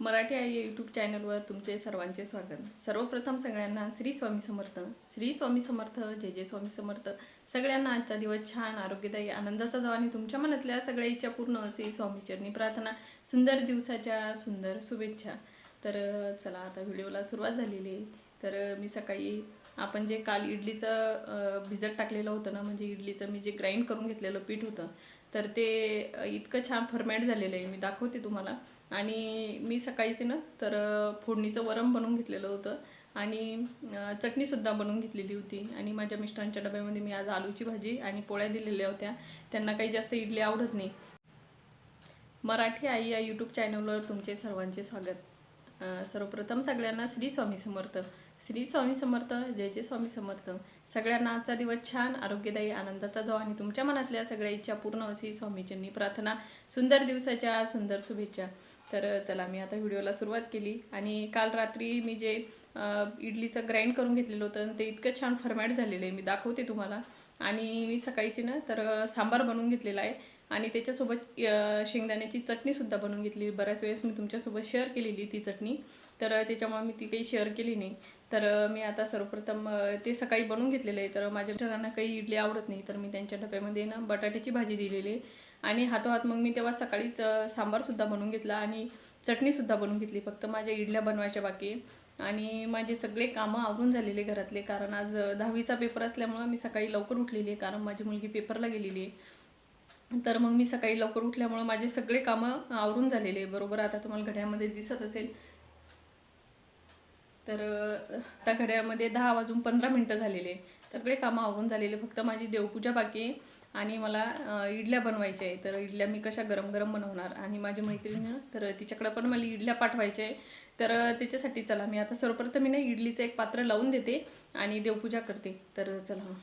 मराठी आई YouTube चॅनलवर तुमचे सर्वांचे स्वागत. सर्वप्रथम सगळ्यांना श्री स्वामी समर्थ. श्री स्वामी समर्थ जय जय स्वामी समर्थ. सगळ्यांना आजचा दिवस छान आरोग्यदायी आनंदाचा जाऊ आणि तुमच्या मनातल्या सगळ्या इच्छा पूर्ण असे स्वामीचरणी प्रार्थना सुंदर दिवसाच्या सुंदर शुभेच्छा. तर चला आता व्हिडिओला सुरुवात झालेली आहे. तर मी सकाळी आपण जे काल इडलीचं भिजत टाकलेलं होतं ना म्हणजे इडलीचं मी जे ग्राइंड करून घेतलेलं पीठ होतं तर ते इतकं छान फर्मॅट झालेलं आहे. मी दाखवते तुम्हाला. आणि मी सकाळीचे ना तर फोडणीचं वरम बनवून घेतलेलं होतं. आणि चटणीसुद्धा बनवून घेतलेली होती. आणि माझ्या मिस्टरांच्या डब्यामध्ये मी आज आलूची भाजी आणि पोळ्या दिलेल्या होत्या. त्यांना काही जास्त इडली आवडत नाही. मराठी आई या यूट्यूब चॅनलवर तुमचे सर्वांचे स्वागत. सर्वप्रथम सगळ्यांना श्री स्वामी समर्थ. श्री स्वामी समर्थ जय जय स्वामी समर्थ. सगळ्यांना आजचा दिवस छान आरोग्यदायी आनंदाचा जावा आणि तुमच्या मनातल्या सगळ्या इच्छा पूर्ण अशी स्वामीजींनी प्रार्थना. सुंदर दिवसाच्या सुंदर शुभेच्छा. तर चला मी आता व्हिडिओला सुरुवात केली. आणि काल रात्री मी जे इडलीचं ग्राइंड करून घेतलेलं होतं ते इतकं छान फॉर्मॅट झालेलं आहे. मी दाखवते तुम्हाला. आणि मी सकाळीची ना तर सांबार बनवून घेतलेला आहे. आणि त्याच्यासोबत शेंगदाण्याची चटणीसुद्धा बनवून घेतली बऱ्याच वेळेस मी तुमच्यासोबत शेअर केलेली ती चटणी. तर त्याच्यामुळे मी ती काही शेअर केली नाही. तर मी आता सर्वप्रथम ते सकाळी बनवून घेतलेलं आहे. तर माझ्या मिस्टरांना काही इडली आवडत नाही. तर मी त्यांच्या डब्यामध्ये ना बटाट्याची भाजी दिलेली आहे. आणि हातोहात मग मी तेव्हा सकाळीच सांबारसुद्धा बनवून घेतला आणि चटणीसुद्धा बनवून घेतली. फक्त माझ्या इडल्या बनवायच्या बाकी. आणि माझे सगळे कामं आवरून झालेले घरातले. कारण आज दहावीचा पेपर असल्यामुळं मी सकाळी लवकर उठलेली आहे. कारण माझी मुलगी पेपरला गेलेली आहे. तर मग मी सकाळी लवकर उठल्यामुळं माझे सगळे कामं आवरून झालेले बरोबर? आता तुम्हाला घड्यामध्ये दिसत असेल. तर त्या घड्यामध्ये दहा वाजून पंधरा मिनटं झालेले सगळे कामं आवरून झालेले. फक्त माझी देवपूजा बाकी आहे. आणि मला इडल्या बनवायच्या आहे तर इडल्या मी कशा गरम गरम बनवणार? आणि माझी मैत्रिणी तर तिच्याकडं पण मला इडल्या पाठवायच्या आहे तर त्याच्यासाठी चला मी आता सर्वप्रथम मी ना इडलीचं एक पात्र लावून देते आणि देवपूजा करते. तर चला.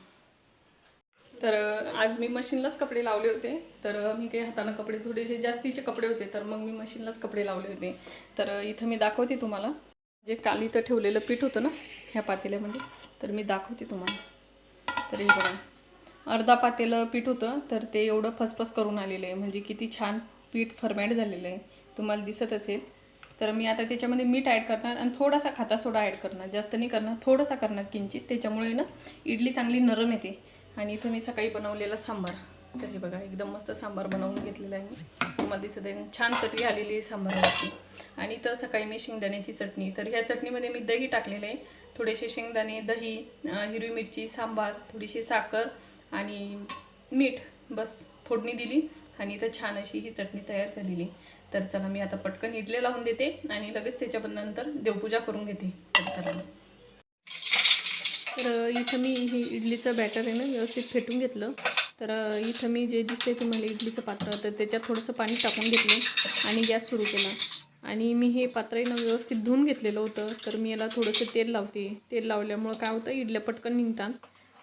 तर आज मी मशीनलाच कपडे लावले होते. तर मी काही हातानं कपडे थोडेसे जास्तीचे कपडे होते. तर मग मी मशीनलाच कपडे लावले होते. तर इथं मी दाखवते तुम्हाला. जे काल इथं ठेवलेलं पीठ होतं ना ह्या पातेल्यामध्ये तर मी दाखवते तुम्हाला. तर हे बघा. अर्धा पातेलं पीठ होतं तर ते एवढं फसफस करून आलेलं आहे. म्हणजे किती छान पीठ फर्मॅट झालेलं आहे. तुम्हाला दिसत असेल. तर मी आता त्याच्यामध्ये मीठ ॲड करणार आणि थोडासा खाता सोडा ॲड करणार. जास्त नाही करणार थोडासा करणार किंचित. त्याच्यामुळे ना इडली चांगली नरम येते. आणि इथं मी सकाळी बनवलेला सांबार. तर हे बघा एकदम मस्त सांबार बनवून घेतलेला आहे मी. तुम्हाला दिसत आहे छान चटणी आलेली आहे सांबाराची. आणि तर सकाळी मी शेंगदाण्याची चटणी. तर ह्या चटणीमध्ये मी दही टाकलेलं आहे. थोडेसे शेंगदाणे दही हिरवी मिरची सांबार थोडीशी साखर आणि मीठ बस फोडणी दिली आणि इथं छान अशी ही चटणी तयार झालेली. तर चला मी आता पटकन इडले लावून देते आणि लगेच त्याच्या नंतर देवपूजा करून घेते. तर चला तर इथं मी हे इडलीचं बॅटर आहे ना व्यवस्थित फेटून घेतलं. तर इथं मी जे दिसते तुम्हाला इडलीचं पात्र तर त्याच्यात थोडंसं पाणी टाकून घेतलं आणि गॅस सुरू केला. आणि मी हे पात्र आहे ना व्यवस्थित धुवून घेतलेलं होतं. तर मी याला थोडंसं तेल लावते. तेल लावल्यामुळं काय होतं इडल्या पटकन निघतात.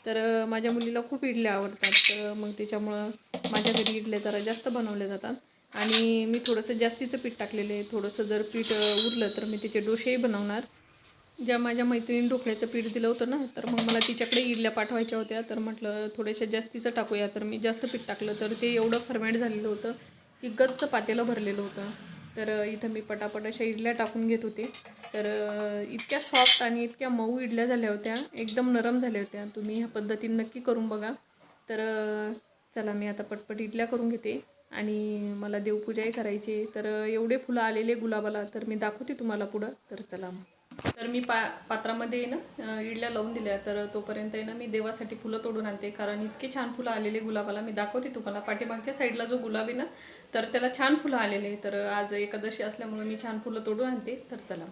तर माझ्या मुलीला खूप इडल्या आवडतात. तर मग त्याच्यामुळं माझ्या घरी इडल्या जरा जास्त बनवल्या जातात. आणि मी थोडंसं जास्तीचं पीठ टाकलेलं आहे. थोडंसं जर पीठ उरलं तर मी त्याचे डोसेही बनवणार. ज्या माझ्या मैत्रिणी ढोकळ्याचं पीठ दिलं होतं ना तर मग मला तिच्याकडे इडल्या पाठवायच्या होत्या. तर म्हटलं थोड्याशा जास्तीचं टाकूया. तर मी जास्त पीठ टाकलं तर ते एवढं फर्मेंट झालेलं होतं की गच्च पातेलं भरलेलं होतं. तर इथं मी पटापट अशा इडल्या टाकून घेत होते. तर इतक्या सॉफ्ट आणि इतक्या मऊ इडल्या झाल्या होत्या. एकदम नरम झाल्या होत्या. तुम्ही ह्या पद्धतीने नक्की करून बघा. तर चला मी आता पटपट इडल्या करून घेते. आणि मला देवपूजाही करायची तर एवढे फुलं आलेले गुलाबाला तर मी दाखवते तुम्हाला पुढं. तर चला मग. तर मी पा पात्रामध्ये ना इडल्या लावून दिल्या. तर तोपर्यंत आहे ना मी देवासाठी फुलं तोडून आणते. कारण इतके छान फुलं आलेले गुलाबाला मी दाखवते तुम्हाला. पाठीमागच्या साईडला जो गुलाब आहे ना तर त्याला छान फुलं आलेले तर आज एकादशी असल्यामुळे मी छान फुलं तोडून आणते. तर चला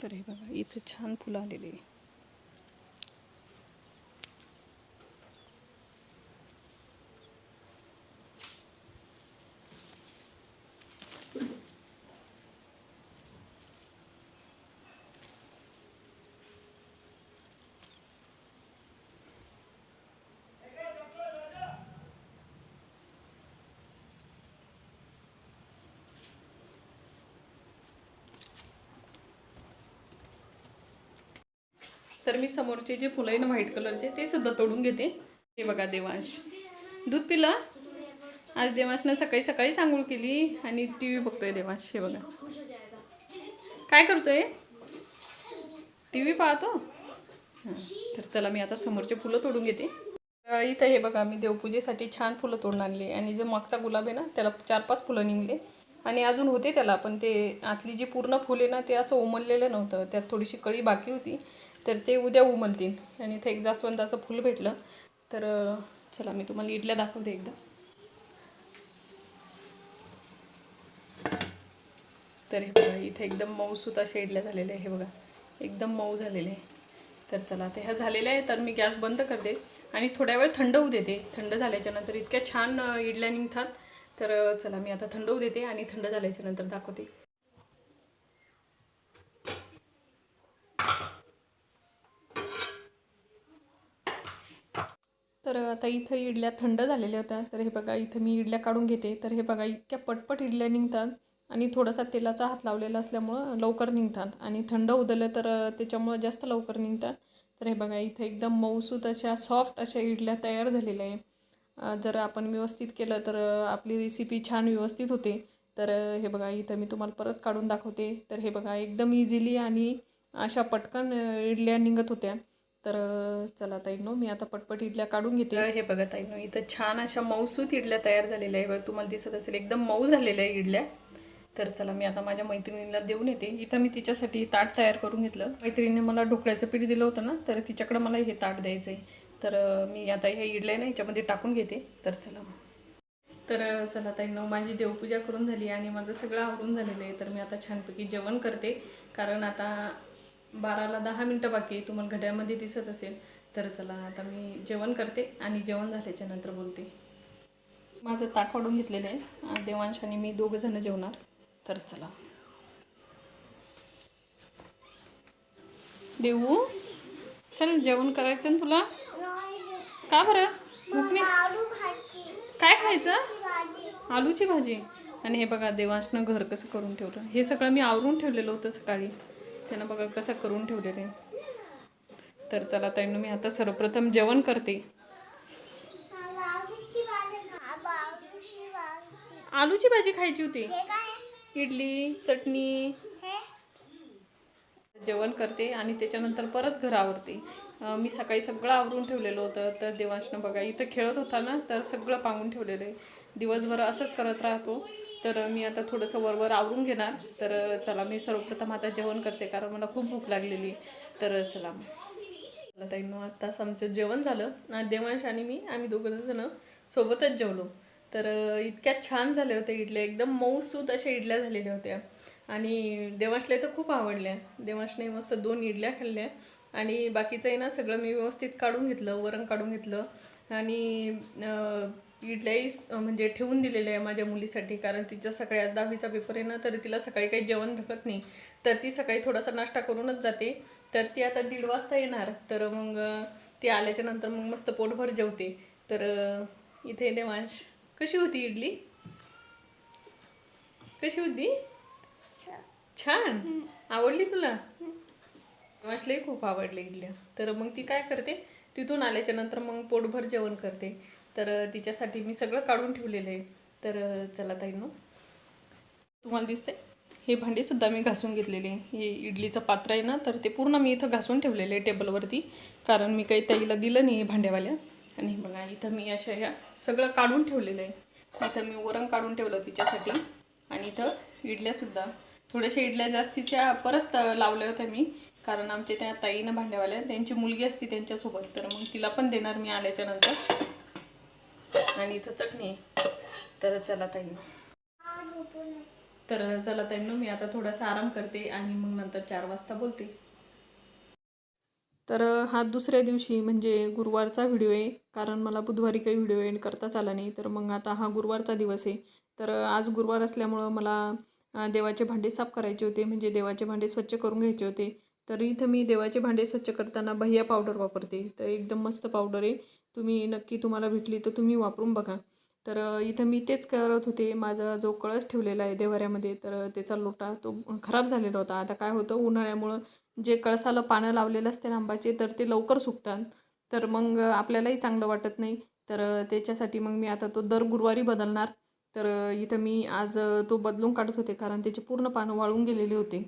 तर हे बघा इथं छान फुलं आलेली तर मी समोरचे जे फुलं आहे ना व्हाईट कलरचे ते सुद्धा तोडून घेते. हे बघा देवांश. दूध पिलं. आज देवांशनं सकाळी सकाळी आंघोळ केली आणि टी व्ही बघतोय देवांश. हे बघा. काय करतोय? टी व्ही पाहतो तर चला मी आता समोरचे फुलं तोडून घेते. इथं हे बघा मी देवपूजेसाठी छान फुलं तोडून आणली. आणि जो मागचा गुलाब आहे ना त्याला चार पाच फुलं निघले. आणि अजून होते त्याला पण ते आतली जी पूर्ण फुले ना ते असं उमललेलं नव्हतं. त्यात थोडीशी कळी बाकी होती. तर ते उद्या उमलतील आणि इथं एक जास्वंदाचं फुल भेटलं. तर चला मी तुम्हाला इडल्या दाखवते एकदा. तर हे बघा इथे एकदम मऊसूत अशा इडल्या झालेल्या आहे हे बघा एकदम मऊ झालेले आहे तर चला ते ह्या झालेल्या आहे तर मी गॅस बंद करते. आणि थोड्या वेळ थंड होऊ देते. थंड झाल्याच्यानंतर इतक्या छान इडल्या निघतात. तर चला मी आता थंड होऊ देते आणि थंड झाल्याच्यानंतर दाखवते. तर आता इथं इडल्या थंड झालेल्या होत्या. तर हे बघा इथं मी इडल्या काढून घेते. तर हे बघा इतक्या पटपट इडल्या निघतात आणि थोडासा तेलाचा हात लावलेला असल्यामुळं लवकर निघतात. आणि थंड उदलं तर त्याच्यामुळं जास्त लवकर निघतात. तर हे बघा इथं एकदम मऊसूत अशा सॉफ्ट अशा इडल्या तयार झालेल्या आहे. जर आपण व्यवस्थित केलं तर आपली रेसिपी छान व्यवस्थित होते. तर हे बघा इथं मी तुम्हाला परत काढून दाखवते. तर हे बघा एकदम इझिली आणि अशा पटकन इडल्या निघत होत्या. तर चला चला ताईनो मी आता पटपट इडल्या काढून घेते. हे बघा ताईनो इथं छान अशा मऊसूत इडल्या तयार झालेल्या आहे बघा तुम्हाला दिसत असेल एकदम मऊ झालेल्या आहे इडल्या. तर चला मी आता माझ्या मैत्रिणीला देऊन येते. इथं मी तिच्यासाठी ताट तयार करून घेतलं. मैत्रिणीने मला ढोकळ्याचं पीठ दिलं होतं ना तर तिच्याकडं मला हे ताट द्यायचं आहे तर मी आता हे इडल्या ना याच्यामध्ये टाकून घेते. तर चला मग. तर चला ताई नऊ माझी देवपूजा करून झाली आणि माझं सगळं आवरून झालेलं आहे. तर मी आता छानपैकी जेवण करते. कारण आता बाराला दहा मिनटं बाकी आहे तुम्हाला घड्यामध्ये दिसत असेल तर चला आता मी जेवण करते आणि जेवण झाल्याच्यानंतर बोलते. माझं ताट वाढून घेतलेलं आहे देवांशाने देवांश आणि मी दोघंजणं जेवणार तर चला. देऊ चल जेवण करायचं ना तुला? का बरं? भूक काय खायचं? आलूची भाजी. आणि हे बघा देवांशनं घर कसं करून ठेवलं. हे सगळं मी आवरून ठेवलेलं होतं सकाळी. त्यानं बघा कसं करून ठेवलेले तर चला ताईनं मी आता सर्वप्रथम जेवण करते. आलूची भाजी खायची होती. इडली चटणी. जेवण करते आणि त्याच्यानंतर परत घर आवरते. मी सकाळी सगळं आवरून ठेवलेलं होतं तर देवांशनं बघा इथं खेळत होता ना तर सगळं पांगून ठेवलेलं आहे. दिवसभर असंच करत राहतो. तर मी आता थोडंसं वरवर आवरून घेणार. तर चला मी सर्वप्रथम आता जेवण करते कारण मला खूप भूक लागलेली. तर चला. मला ताईनं आत्ताच आमचं जेवण झालं. देवांश आणि मी आम्ही दोघं जण सोबतच जेवलो. तर इतक्या छान झाले होते इडल्या. एकदम मऊसूत अशा इडल्या झालेल्या होत्या. आणि देवांशला तर खूप आवडल्या. देवांशने मस्त दोन इडल्या खाल्ल्या. आणि बाकीचंही ना सगळं मी व्यवस्थित काढून घेतलं वरण काढून घेतलं. आणि इडल्याही म्हणजे ठेवून दिलेल्या आहे माझ्या मुलीसाठी कारण तिचा सगळ्यात दहावीचा पेपर आहे ना तर तिला सकाळी काही जेवण धकत नाही. तर ती सकाळी थोडासा नाश्ता करूनच जाते. तर ती आता दीड वाजता येणार. तर मग ती आल्याच्यानंतर मग मस्त पोटभर जेवते. तर इथे देवांश कशी होती इडली? कशी होती? छान. आवडली तुला? देवांशलाही खूप आवडले इडल्या. तर मग ती काय करते? तिथून आल्याच्यानंतर मग पोटभर जेवण करते. तर तिच्यासाठी मी सगळं काढून ठेवलेलं आहे. तर चला ताईनो. तुम्हाला दिसते हे भांडेसुद्धा मी घासून घेतलेले हे इडलीचं पात्र आहे ना तर ते पूर्ण मी इथं घासून ठेवलेलं आहे टेबलवरती. कारण मी काही ताईला दिलं नाही हे भांड्यावाल्या. आणि बघा इथं मी अशा ह्या सगळं काढून ठेवलेलं आहे. इथं मी वरण काढून ठेवलं तिच्यासाठी. आणि इथं इडल्यासुद्धा थोड्याशा इडल्या जास्तीच्या परत लावल्या होत्या मी. कारण आमच्या त्या ताईनं भांड्यावाल्या त्यांची मुलगी असती त्यांच्यासोबत. तर मग तिला पण देणार मी आल्याच्यानंतर आणि इथं चटणी तर चला ताईनं तर चला ताईंनो मी आता थोडासा आराम करते आणि मग नंतर चार वाजता बोलते. तर हा दुसऱ्या दिवशी म्हणजे गुरुवारचा व्हिडिओ आहे. कारण मला बुधवारी काही व्हिडिओ एंड करताच आला नाही. तर मग आता हा गुरुवारचा दिवस आहे. तर आज गुरुवार असल्यामुळं मला देवाचे भांडे साफ करायचे होते. म्हणजे देवाचे भांडे स्वच्छ करून घ्यायचे होते. तर इथं मी देवाचे भांडे स्वच्छ करताना भैया पावडर वापरते. तर एकदम मस्त पावडर आहे. तुम्ही नक्की तुम्हाला भेटली तर तुम्ही वापरून बघा. तर इथं मी तेच करत होते. माझा जो कळस ठेवलेला आहे देवाऱ्यामध्ये तर त्याचा लोटा तो खराब झालेला होता. आता काय होतं उन्हाळ्यामुळं जे कळसाला पानं लावलेलं असते ना आंबाचे तर ते लवकर सुकतात. तर मग आपल्यालाही चांगलं वाटत नाही. तर त्याच्यासाठी मग मी आता तो दर गुरुवारी बदलणार. तर इथं मी आज तो बदलून काढत होते कारण त्याचे पूर्ण पानं वाळून गेलेले होते.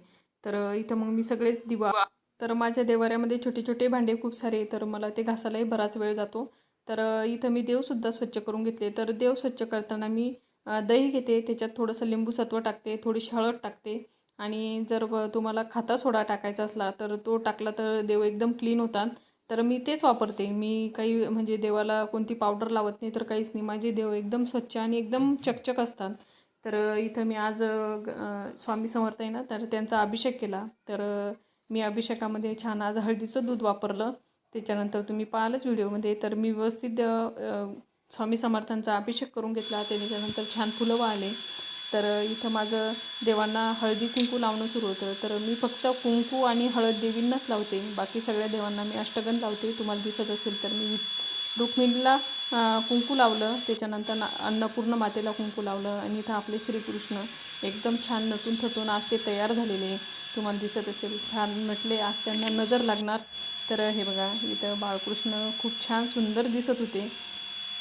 तर इथं मग मी सगळेच दिवा तर माझ्या देवाऱ्यामध्ये छोटे छोटे भांडे खूप सारे तर मला ते घासायलाही बराच वेळ जातो. तर इथं मी देवसुद्धा स्वच्छ करून घेतले. तर देव स्वच्छ करताना मी दही घेते त्याच्यात थोडंसं लिंबू सत्व टाकते थोडीशी हळद टाकते. आणि जर तुम्हाला खाता सोडा टाकायचा असला तर तो टाकला तर देव एकदम क्लीन होतात. तर मी तेच वापरते. मी काही म्हणजे देवाला कोणती पावडर लावत नाही तर काहीच नाही. माझे देव एकदम स्वच्छ आणि एकदम चकचक असतात. तर इथं मी आज ग- स्वामी समर्थ आहे ना तर त्यांचा अभिषेक केला. तर मी अभिषेकामध्ये छान आज हळदीचं दूध वापरलं. त्याच्यानंतर तुम्ही पाहालच व्हिडिओमध्ये. तर मी व्यवस्थित स्वामी समर्थांचा अभिषेक करून घेतला. त्याच्यानंतर छान फुलं वाळले. तर इथं माझं देवांना हळदी कुंकू लावणं सुरू होतं. तर मी फक्त कुंकू आणि हळद देवींनाच लावते. बाकी सगळ्या देवांना मी अष्टगन लावते. तुम्हाला दिसत असेल तर मी रुक्मिणीला कुंकू लावलं. त्याच्यानंतर ना अन्नपूर्ण मातेला कुंकू लावलं. आणि इथं आपले श्रीकृष्ण एकदम छान नटून थटून आज ते तयार झालेले तुम्हाला दिसत असेल छान नटले. आज त्यांना नजर लागणार. तर हे बघा इथं बाळकृष्ण खूप छान सुंदर दिसत होते.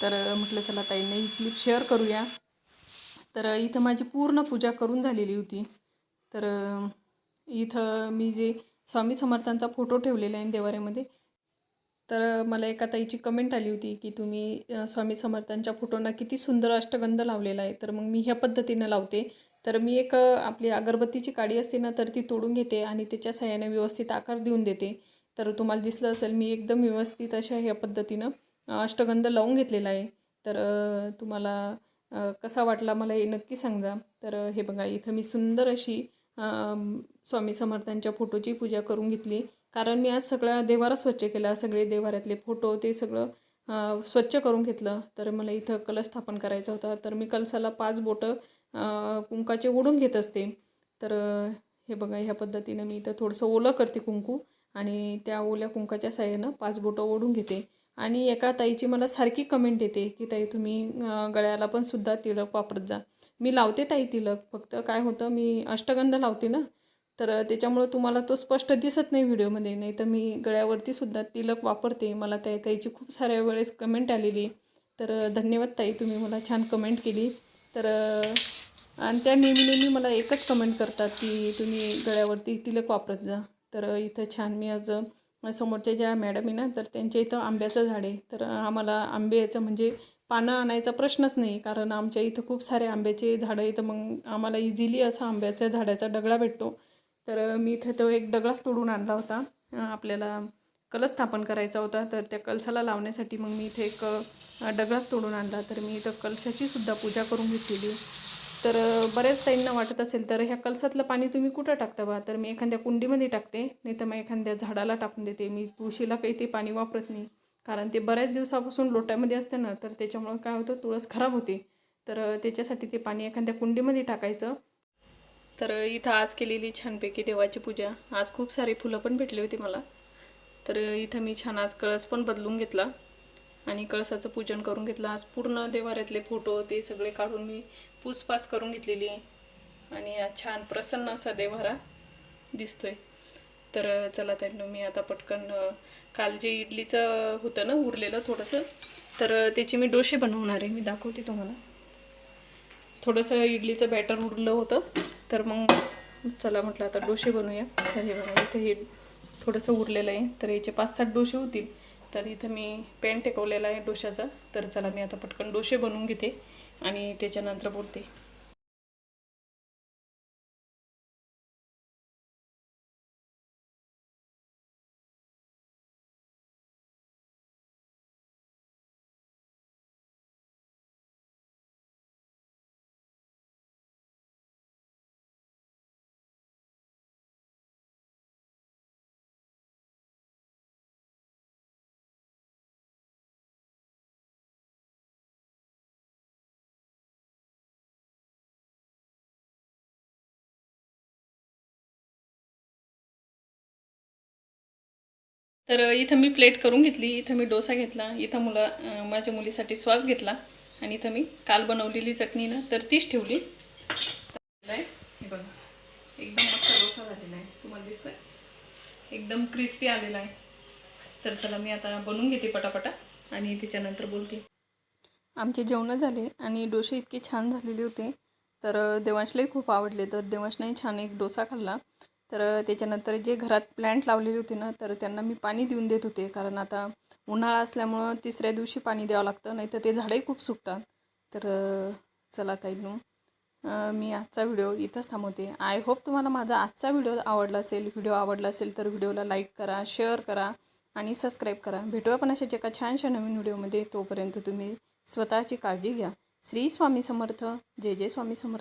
तर म्हटलं चला ताईने ही क्लिप शेअर करूया. तर इथं माझी पूर्ण पूजा करून झालेली होती. तर इथं मी जे स्वामी समर्थांचा फोटो ठेवलेला आहे देवाऱ्यामध्ये तर मला एका ताईची कमेंट आली होती की तुम्ही स्वामी समर्थांच्या फोटोंना किती सुंदर अष्टगंध लावलेला आहे. तर मग मी ह्या पद्धतीनं लावते. तर मी एक आपली अगरबत्तीची काडी असते ना तर ती तोडून घेते आणि त्याच्या सहाय्याने व्यवस्थित आकार देऊन देते. तर तुम्हाला दिसलं असेल मी एकदम व्यवस्थित अशा ह्या पद्धतीनं अष्टगंध लावून घेतलेला आहे. तर तुम्हाला कसा वाटला मला हे नक्की सांगा. तर हे बघा इथं मी सुंदर अशी स्वामी समर्थांच्या फोटोची पूजा करून घेतली. कारण मी आज सगळा देवारा स्वच्छ केला सगळे देवाऱ्यातले फोटो ते सगळं स्वच्छ करून घेतलं. तर मला इथं कलश स्थापन करायचा होता. तर मी कलशाला पाच बोटं कुंकाचे ओढून घेत असते. तर हे बघा ह्या पद्धतीनं मी इथं थोडंसं ओलं करते कुंकू आणि त्या ओल्या कुंकाच्या साह्यानं पाच बोटं ओढून घेते. आणि एका ताईची मला सारखी कमेंट येते की ताई तुम्ही गळ्याला पण सुद्धा तिळक वापरत जा. मी लावते ताई तिलक. फक्त काय होतं मी अष्टगंध लावते ना तर त्याच्यामुळं तुम्हाला तो स्पष्ट दिसत नाही व्हिडिओमध्ये नाही तर मी गळ्यावरती सुद्धा तिलक वापरते. मला त्या ताईची खूप साऱ्या वेळेस कमेंट आलेली. तर धन्यवाद ताई तुम्ही मला छान कमेंट केली. तर आणि त्या नेहमी नेहमी मला एकच कमेंट करतात की तुम्ही गळ्यावरती तिलक वापरत जा. तर इथं छान मी आज समोरच्या ज्या मॅडम आहे ना तर त्यांच्या इथं आंब्याचं झाड आहे. तर आम्हाला आंब्याचं म्हणजे पानं आणायचा प्रश्नच नाही कारण आमच्या इथं खूप सारे आंब्याचे झाडं आहेत. मग आम्हाला इझिली असा आंब्याच्या झाडाचा डगळा भेटतो. तर मी इथं तो एक दगडाच तोडून आणला होता. आपल्याला कलश स्थापन करायचा होता. तर त्या कलशाला लावण्यासाठी मग मी इथे एक दगडाच डगळाच तोडून आणला. तर मी इथं कलशाची सुद्धा पूजा करून घेतलेली. तर बऱ्याच ताईंना वाटत असेल तर ह्या कलसातलं पाणी तुम्ही कुठं टाकता बा? तर मी एखाद्या कुंडीमध्ये टाकते नाही तर मग एखाद्या झाडाला टाकून देते. मी तुळशीला काही ते पाणी वापरत नाही. कारण ते बऱ्याच दिवसापासून लोट्यामध्ये असते ना तर त्याच्यामुळं काय होतं तुळस खराब होते. तर त्याच्यासाठी ते पाणी एखाद्या कुंडीमध्ये टाकायचं. तर इथं आज केलेली छानपैकी देवाची पूजा. आज खूप सारी फुलं पण भेटली होती मला. तर इथं मी छान आज कळस पण बदलून घेतला आणि कळसाचं पूजन करून घेतलं. आज पूर्ण देवाऱ्यातले फोटो ते सगळे काढून मी पूसपास करून घेतलेली आहे. आणि आज छान प्रसन्न असा देवारा दिसतोय. तर चला त्यांना मी आता पटकन काल जे इडलीचं होतं ना उरलेलं थोडंसं तर त्याचे मी डोसे बनवणार आहे. मी दाखवते तुम्हाला. थोडंसं इडलीचं बॅटर उरलं होतं. तर मग चला म्हटलं आता डोसे बनवूया. तर हे बघा इथं हे थोडंसं उरलेलं आहे. तर याचे पाच सात डोसे होतील. तर इथं मी पॅन टेकवलेला आहे डोशाचा. तर चला मी आता पटकन डोसे बनवून घेते आणि त्याच्यानंतर बोलते. तर इथं मी प्लेट करून घेतली इथं मी डोसा घेतला इथं मुला माझ्या मुलीसाठी श्वास घेतला आणि इथं मी काल बनवलेली चटणी ना तर तीच ठेवली हे बघा. एकदम मस्त डोसा झालेला आहे. तुम्हाला दिसतोय? एकदम क्रिस्पी आलेला आहे. तर चला मी आता बनवून घेते पटापटा आणि त्याच्यानंतर बोलते. आमचे जेवणं झाले आणि डोसे इतके छान झालेले होते. तर देवांशलाही खूप आवडले. तर देवांशने छान एक डोसा खाल्ला. तर त्याच्यानंतर जे घरात प्लॅन्ट लावलेले होते ना तर त्यांना मी पाणी देऊन देत होते. कारण आता उन्हाळा असल्यामुळं तिसऱ्या दिवशी पाणी द्यावं लागतं नाही तर ते झाडंही खूप सुकतात. तर चला ताईंनो नू मी आजचा व्हिडिओ इथंच थांबवते. आय होप तुम्हाला माझा आजचा व्हिडिओ आवडला असेल व्हिडिओ आवडला असेल तर व्हिडिओला लाईक करा शेअर करा आणि सबस्क्राईब करा. भेटू आपण अशाच एका छानशा नवीन व्हिडिओमध्ये. तोपर्यंत तुम्ही स्वतःची काळजी घ्या. श्री स्वामी समर्थ. जय जय स्वामी समर्थ.